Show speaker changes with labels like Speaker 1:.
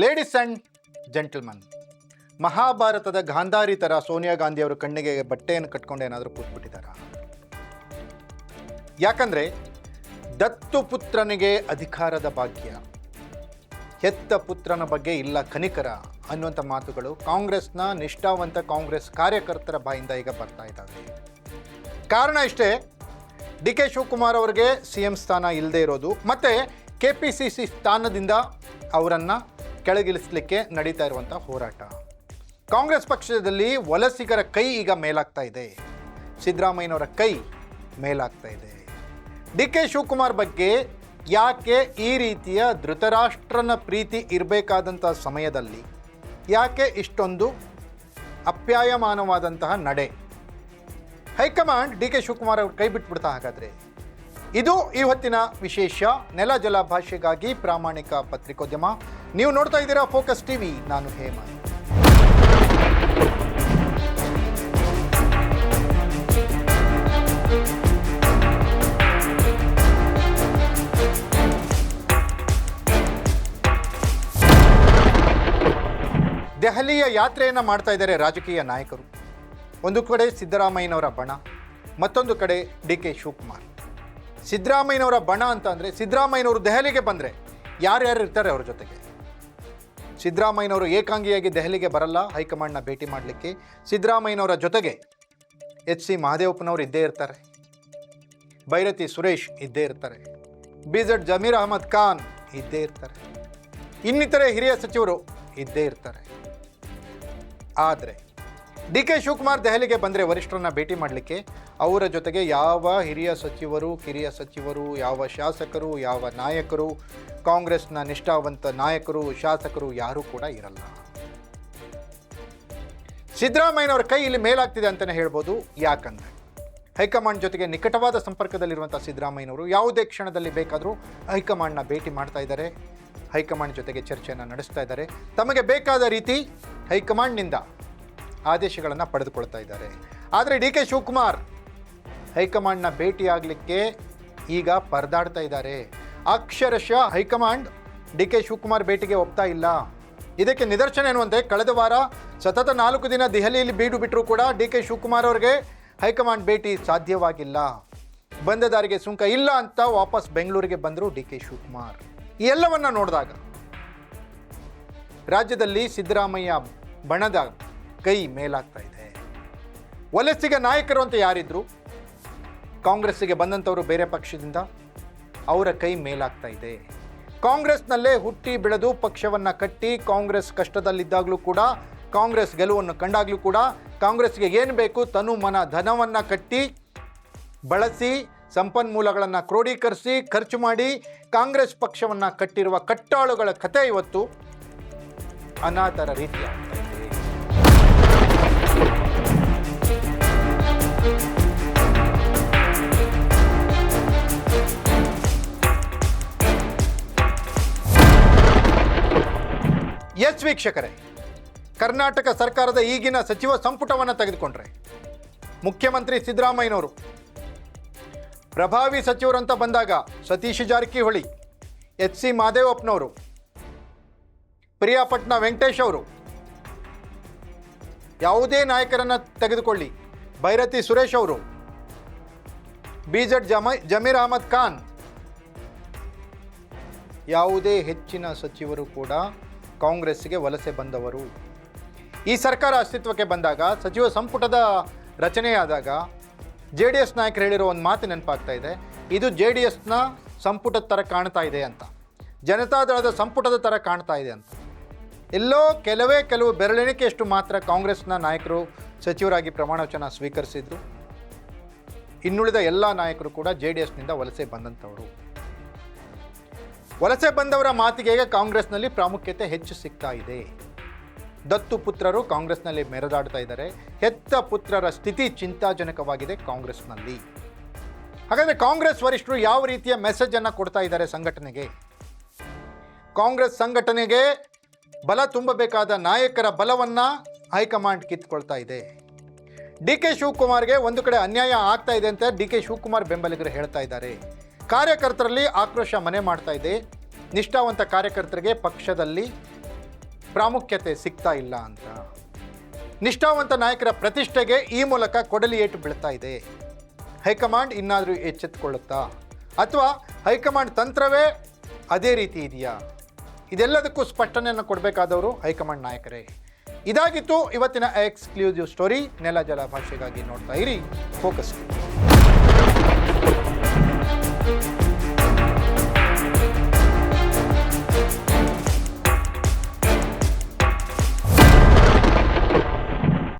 Speaker 1: Ladies and gentleman ಮಹಾಭಾರತದ ಗಾಂಧಾರಿ ಥರ ಸೋನಿಯಾ ಗಾಂಧಿ ಅವರು ಕಣ್ಣಿಗೆ ಬಟ್ಟೆಯನ್ನು ಕಟ್ಕೊಂಡು ಏನಾದರೂ ಕೂತ್ಬಿಟ್ಟಿದ್ದಾರ? ಯಾಕಂದರೆ ದತ್ತು ಪುತ್ರನಿಗೆ ಅಧಿಕಾರದ ಭಾಗ್ಯ, ಹೆತ್ತ ಪುತ್ರನ ಬಗ್ಗೆ ಇಲ್ಲ ಕನಿಕರ ಅನ್ನುವಂಥ ಮಾತುಗಳು ಕಾಂಗ್ರೆಸ್ನ ನಿಷ್ಠಾವಂತ ಕಾಂಗ್ರೆಸ್ ಕಾರ್ಯಕರ್ತರ ಬಾಯಿಂದ ಈಗ ಬರ್ತಾ ಇದ್ದಾವೆ. ಕಾರಣ ಇಷ್ಟೇ, ಡಿ ಕೆ ಶಿವಕುಮಾರ್ ಅವರಿಗೆ ಸಿ ಎಂ ಸ್ಥಾನ ಇಲ್ಲದೆ ಇರೋದು, ಮತ್ತು ಕೆ ಪಿ ಸಿ ಸಿ ಸ್ಥಾನದಿಂದ ಅವರನ್ನು ಕೆಳಗಿಳಿಸಲಿಕ್ಕೆ ನಡೀತಾ ಇರುವಂಥ ಹೋರಾಟ. ಕಾಂಗ್ರೆಸ್ ಪಕ್ಷದಲ್ಲಿ ವಲಸಿಗರ ಕೈ ಈಗ ಮೇಲಾಗ್ತಾ ಇದೆ. ಸಿದ್ದರಾಮಯ್ಯನವರ ಕೈ ಮೇಲಾಗ್ತಾ ಇದೆ. ಡಿ ಕೆ ಶಿವಕುಮಾರ್ ಬಗ್ಗೆ ಯಾಕೆ ಈ ರೀತಿಯ ಧೃತರಾಷ್ಟ್ರನ ಪ್ರೀತಿ ಇರಬೇಕಾದಂಥ ಸಮಯದಲ್ಲಿ, ಯಾಕೆ ಇಷ್ಟೊಂದು ಅಪ್ಯಾಯಮಾನವಾದಂತಹ ನಡೆ? ಹೈಕಮಾಂಡ್ ಡಿ ಕೆ ಶಿವಕುಮಾರ್ ಅವ್ರು ಕೈ ಬಿಟ್ಬಿಡ್ತಾ ಹಾಗಾದರೆ, ಇದು ಇವತ್ತಿನ ವಿಶೇಷ ನೆಲ ಜಲ ಭಾಷೆಗಾಗಿ ಪ್ರಾಮಾಣಿಕ ಪತ್ರಿಕೋದ್ಯಮ ನೀವು ನೋಡ್ತಾ ಇದ್ದೀರಾ ಫೋಕಸ್ ಟಿವಿ ನಾನು ಹೇಮಂತ್ ದೆಹಲಿಯ ಯಾತ್ರೆಯನ್ನು ಮಾಡ್ತಾ ಇದ್ದಾರೆ ರಾಜಕೀಯ ನಾಯಕರು. ಒಂದು ಕಡೆ ಸಿದ್ದರಾಮಯ್ಯನವರ ಬಣ, ಮತ್ತೊಂದು ಕಡೆ ಡಿ ಕೆ ಶಿವಕುಮಾರ್. ಸಿದ್ದರಾಮಯ್ಯನವರ ಬಣ ಅಂತ ಅಂದರೆ ಸಿದ್ದರಾಮಯ್ಯನವರು ದೆಹಲಿಗೆ ಬಂದರೆ ಯಾರ್ಯಾರು ಇರ್ತಾರೆ ಅವ್ರ ಜೊತೆಗೆ? ಸಿದ್ದರಾಮಯ್ಯನವರು ಏಕಾಂಗಿಯಾಗಿ ದೆಹಲಿಗೆ ಬರಲ್ಲ, ಹೈಕಮಾಂಡ್ನ ಭೇಟಿ ಮಾಡಲಿಕ್ಕೆ. ಸಿದ್ದರಾಮಯ್ಯನವರ ಜೊತೆಗೆ ಎಚ್ ಸಿ ಮಹದೇವಪ್ಪನವರು ಇದ್ದೇ ಇರ್ತಾರೆ. ಭೈರತಿ ಸುರೇಶ್ ಇದ್ದೇ ಇರ್ತಾರೆ. ಬಿ ಜೆಡ್ ಜಮೀರ್ ಅಹಮದ್ ಖಾನ್ ಇದ್ದೇ ಇರ್ತಾರೆ. ಇನ್ನಿತರೆ ಹಿರಿಯ ಸಚಿವರು ಇದ್ದೇ ಇರ್ತಾರೆ. ಆದರೆ ಡಿ ಕೆ ಶಿವಕುಮಾರ್ ದೆಹಲಿಗೆ ಬಂದರೆ ವರಿಷ್ಠರನ್ನ ಭೇಟಿ ಮಾಡಲಿಕ್ಕೆ ಅವರ ಜೊತೆಗೆ ಯಾವ ಹಿರಿಯ ಸಚಿವರು, ಕಿರಿಯ ಸಚಿವರು, ಯಾವ ಶಾಸಕರು, ಯಾವ ನಾಯಕರು, ಕಾಂಗ್ರೆಸ್ನ ನಿಷ್ಠಾವಂತ ನಾಯಕರು, ಶಾಸಕರು ಯಾರೂ ಕೂಡ ಇರಲ್ಲ. ಸಿದ್ದರಾಮಯ್ಯನವರ ಕೈ ಇಲ್ಲಿ ಮೇಲಾಗ್ತಿದೆ ಅಂತಲೇ ಹೇಳ್ಬೋದು. ಯಾಕಂದರೆ ಹೈಕಮಾಂಡ್ ಜೊತೆಗೆ ನಿಕಟವಾದ ಸಂಪರ್ಕದಲ್ಲಿರುವಂಥ ಸಿದ್ದರಾಮಯ್ಯನವರು ಯಾವುದೇ ಕ್ಷಣದಲ್ಲಿ ಬೇಕಾದರೂ ಹೈಕಮಾಂಡ್ನ ಭೇಟಿ ಮಾಡ್ತಾ ಇದ್ದಾರೆ. ಹೈಕಮಾಂಡ್ ಜೊತೆಗೆ ಚರ್ಚೆಯನ್ನು ನಡೆಸ್ತಾ ಇದ್ದಾರೆ. ತಮಗೆ ಬೇಕಾದ ರೀತಿ ಹೈಕಮಾಂಡ್ನಿಂದ ಆದೇಶಗಳನ್ನು ಪಡೆದುಕೊಳ್ತಾ ಇದ್ದಾರೆ. ಆದರೆ ಡಿ ಕೆ ಶಿವಕುಮಾರ್ ಹೈಕಮಾಂಡ್ನ ಭೇಟಿಯಾಗಲಿಕ್ಕೆ ಈಗ ಪರದಾಡ್ತಾ ಇದ್ದಾರೆ. ಅಕ್ಷರಶಃ ಹೈಕಮಾಂಡ್ ಡಿ ಕೆ ಶಿವಕುಮಾರ್ ಭೇಟಿಗೆ ಒಪ್ತಾ ಇಲ್ಲ. ಇದಕ್ಕೆ ನಿದರ್ಶನ ಏನು ಅಂದರೆ ಕಳೆದ ವಾರ ಸತತ ನಾಲ್ಕು ದಿನ ದೆಹಲಿಯಲ್ಲಿ ಬೀಡು ಬಿಟ್ಟರೂ ಕೂಡ ಡಿ ಕೆ ಶಿವಕುಮಾರ್ ಅವರಿಗೆ ಹೈಕಮಾಂಡ್ ಭೇಟಿ ಸಾಧ್ಯವಾಗಿಲ್ಲ. ಬಂದ ದಾರಿಗೆ ಸುಂಕ ಇಲ್ಲ ಅಂತ ವಾಪಸ್ ಬೆಂಗಳೂರಿಗೆ ಬಂದರು ಡಿ ಕೆ ಶಿವಕುಮಾರ್. ಎಲ್ಲವನ್ನ ನೋಡಿದಾಗ ರಾಜ್ಯದಲ್ಲಿ ಸಿದ್ದರಾಮಯ್ಯ ಬಣದ ಕೈ ಮೇಲಾಗ್ತಾ ಇದೆ. ವಲಸಿಗ ನಾಯಕರು ಅಂತ ಯಾರಿದ್ರು? ಕಾಂಗ್ರೆಸ್ಸಿಗೆ ಬಂದಂಥವರು ಬೇರೆ ಪಕ್ಷದಿಂದ ಅವರ ಕೈ ಮೇಲಾಗ್ತಾ ಇದೆ. ಕಾಂಗ್ರೆಸ್ನಲ್ಲೇ ಹುಟ್ಟಿ ಬೆಳೆದು ಪಕ್ಷವನ್ನು ಕಟ್ಟಿ ಕಾಂಗ್ರೆಸ್ ಕಷ್ಟದಲ್ಲಿದ್ದಾಗಲೂ ಕೂಡ, ಕಾಂಗ್ರೆಸ್ ಗೆಲುವನ್ನು ಕಂಡಾಗಲೂ ಕೂಡ, ಕಾಂಗ್ರೆಸ್ಗೆ ಏನು ಬೇಕು ತನು ಮನ ಧನವನ್ನು ಕಟ್ಟಿ, ಬಳಸಿ, ಸಂಪನ್ಮೂಲಗಳನ್ನು ಕ್ರೋಢೀಕರಿಸಿ ಖರ್ಚು ಮಾಡಿ ಕಾಂಗ್ರೆಸ್ ಪಕ್ಷವನ್ನು ಕಟ್ಟಿರುವ ಕಟ್ಟಾಳುಗಳ ಕಥೆ ಇವತ್ತು ಅನಾಥರ ರೀತಿ ಎಸ್ ವೀಕ್ಷಕರೇ, ಕರ್ನಾಟಕ ಸರ್ಕಾರದ ಈಗಿನ ಸಚಿವ ಸಂಪುಟವನ್ನು ತೆಗೆದುಕೊಂಡ್ರೆ. ಮುಖ್ಯಮಂತ್ರಿ ಸಿದ್ದರಾಮಯ್ಯನವರು, ಪ್ರಭಾವಿ ಸಚಿವರಂತ ಬಂದಾಗ ಸತೀಶ್ ಜಾರಕಿಹೊಳಿ, ಎಚ್ ಸಿ ಮಾದೇವಪ್ಪನವರು, ಪ್ರಿಯಾಪಟ್ನ ವೆಂಕಟೇಶ್ ಅವರು ಯಾವುದೇ ನಾಯಕರನ್ನು ತೆಗೆದುಕೊಳ್ಳಿ. ಭೈರತಿ ಸುರೇಶ್ ಅವರು ಬಿ ಜೆಡ್ ಜಮ, ಜಮೀರ್ ಅಹಮದ್ ಖಾನ್, ಯಾವುದೇ ಹೆಚ್ಚಿನ ಸಚಿವರು ಕೂಡ ಕಾಂಗ್ರೆಸ್ಗೆ ವಲಸೆ ಬಂದವರು. ಈ ಸರ್ಕಾರ ಅಸ್ತಿತ್ವಕ್ಕೆ ಬಂದಾಗ, ಸಚಿವ ಸಂಪುಟದ ರಚನೆಯಾದಾಗ ಜೆ ಡಿ ಎಸ್ ನಾಯಕರು ಹೇಳಿರೋ ಒಂದು ಮಾತು ನೆನಪಾಗ್ತಾ ಇದೆ. ಇದು ಜೆ ಡಿ ಎಸ್ನ ಸಂಪುಟದ ಥರ ಕಾಣ್ತಾ ಇದೆ ಅಂತ. ಜನತಾದಳದ ಸಂಪುಟದ ಥರ ಕಾಣ್ತಾ ಇದೆ ಅಂತ. ಎಲ್ಲೋ ಕೆಲವೇ ಕೆಲವು ಬೆರಳೆಣಿಕೆಯಷ್ಟು ಮಾತ್ರ ಕಾಂಗ್ರೆಸ್ನ ನಾಯಕರು, ಸಚಿವರಾಗಿ ಪ್ರಮಾಣವಚನ ಸ್ವೀಕರಿಸಿದ್ರು. ಇನ್ನುಳಿದ ಎಲ್ಲ ನಾಯಕರು ಕೂಡ ಜೆ ಡಿ ಎಸ್ನಿಂದ ವಲಸೆ ಬಂದಂಥವರು. ವಲಸೆ ಬಂದವರ ಮಾತಿಗೆ ಕಾಂಗ್ರೆಸ್ನಲ್ಲಿ ಪ್ರಾಮುಖ್ಯತೆ ಹೆಚ್ಚು ಸಿಗ್ತಾ ಇದೆ. ದತ್ತು ಪುತ್ರರು ಕಾಂಗ್ರೆಸ್ನಲ್ಲಿ ಮೆರೆದಾಡ್ತಾ ಇದ್ದಾರೆ. ಹೆತ್ತ ಪುತ್ರರ ಸ್ಥಿತಿ ಚಿಂತಾಜನಕವಾಗಿದೆ ಕಾಂಗ್ರೆಸ್ನಲ್ಲಿ. ಹಾಗಾದರೆ ಕಾಂಗ್ರೆಸ್ ವರಿಷ್ಠರು ಯಾವ ರೀತಿಯ ಮೆಸೇಜನ್ನು ಕೊಡ್ತಾ ಇದ್ದಾರೆ ಸಂಘಟನೆಗೆ? ಕಾಂಗ್ರೆಸ್ ಸಂಘಟನೆಗೆ ಬಲ ತುಂಬಬೇಕಾದ ನಾಯಕರ ಬಲವನ್ನು ಹೈಕಮಾಂಡ್ ಕಿತ್ಕೊಳ್ತಾ ಇದೆ. ಡಿ ಕೆ ಶಿವಕುಮಾರ್ಗೆ ಒಂದು ಕಡೆ ಅನ್ಯಾಯ ಆಗ್ತಾ ಇದೆ ಅಂತ ಡಿ ಕೆ ಶಿವಕುಮಾರ್ ಬೆಂಬಲಿಗರು ಹೇಳ್ತಾ ಇದ್ದಾರೆ. ಕಾರ್ಯಕರ್ತರಲ್ಲಿ ಆಕ್ರೋಶ ಮನೆ ಮಾಡ್ತಾ ಇದೆ. ನಿಷ್ಠಾವಂತ ಕಾರ್ಯಕರ್ತರಿಗೆ ಪಕ್ಷದಲ್ಲಿ ಪ್ರಾಮುಖ್ಯತೆ ಸಿಗ್ತಾ ಇಲ್ಲ ಅಂತ. ನಿಷ್ಠಾವಂತ ನಾಯಕರ ಪ್ರತಿಷ್ಠೆಗೆ ಈ ಮೂಲಕ ಕೊಡಲಿ ಏಟು ಬೀಳ್ತಾ ಇದೆ. ಹೈಕಮಾಂಡ್ ಇನ್ನಾದರೂ ಎಚ್ಚೆತ್ತುಕೊಳ್ಳುತ್ತಾ ಅಥವಾ ಹೈಕಮಾಂಡ್ ತಂತ್ರವೇ ಅದೇ ರೀತಿ ಇದೆಯಾ? ಇದೆಲ್ಲದಕ್ಕೂ ಸ್ಪಷ್ಟನೆಯನ್ನು ಕೊಡಬೇಕಾದವರು ಹೈಕಮಾಂಡ್ ನಾಯಕರೇ. ಇದಾಗಿತ್ತು ಇವತ್ತಿನ ಎಕ್ಸ್ಕ್ಲೂಸಿವ್ ಸ್ಟೋರಿ ನೆಲ, ಜಲ ಭಾಷೆಗಾಗಿ ನೋಡ್ತಾ ಇರಿ. ಫೋಕಸ್